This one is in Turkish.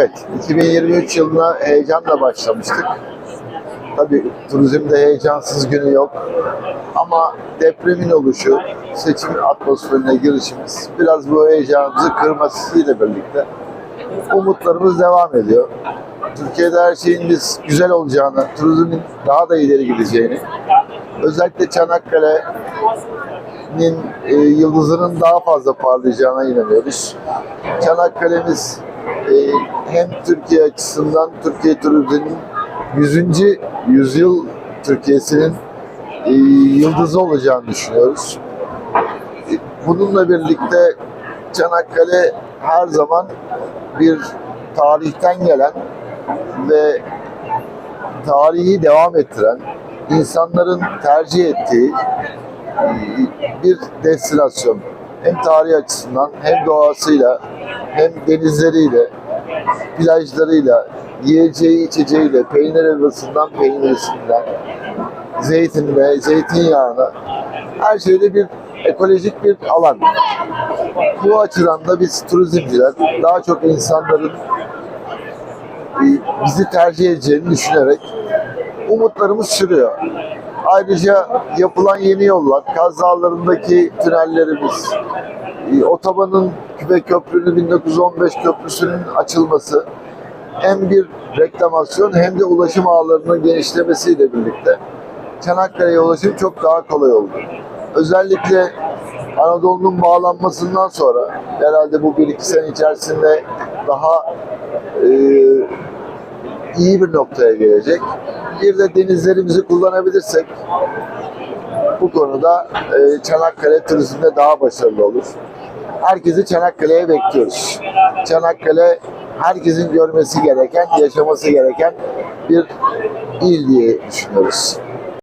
Evet, 2023 yılına heyecanla başlamıştık. Tabii turizmde heyecansız günü yok. Ama depremin oluşu, seçim atmosferine girişimiz biraz bu heyecanımızı kırmasıyla birlikte umutlarımız devam ediyor. Türkiye'de her şeyin biz güzel olacağını, turizmin daha da ileri gideceğini, özellikle Çanakkale'nin e, yıldızının daha fazla parlayacağına inanıyoruz. Çanakkale'miz e, hem Türkiye açısından Türkiye turizminin 100. yüzyıl Türkiye'sinin e, yıldızı olacağını düşünüyoruz. E, Bununla birlikte Çanakkale her zaman bir tarihten gelen ve tarihi devam ettiren, insanların tercih ettiği e, bir destinasyon. Hem tarihi açısından hem doğasıyla hem denizleriyle, plajlarıyla, yiyeceği içeceğiyle, peynir helvasından peynirisinden, zeytinine, zeytinyağına her şeyde bir ekolojik bir alan. Bu açıdan da biz turizmciler daha çok insanların e, bizi tercih edeceğini düşünerek umutlarımız sürüyor. Ayrıca yapılan yeni yollar, Kaz Dağları'ndaki tünellerimiz, e, otobanın ve köprünün 1915 köprüsünün açılması hem bir reklamasyon hem de ulaşım ağlarının genişlemesiyle birlikte Çanakkale'ye ulaşım çok daha kolay oldu. Özellikle Anadolu'nun bağlanmasından sonra herhalde bu bir iki sene içerisinde daha e, iyi bir noktaya gelecek. Bir de denizlerimizi kullanabilirsek bu konuda e, Çanakkale turizmde daha başarılı olur. Herkesi Çanakkale'ye bekliyoruz. Çanakkale herkesin görmesi gereken, yaşaması gereken bir il diye düşünüyoruz.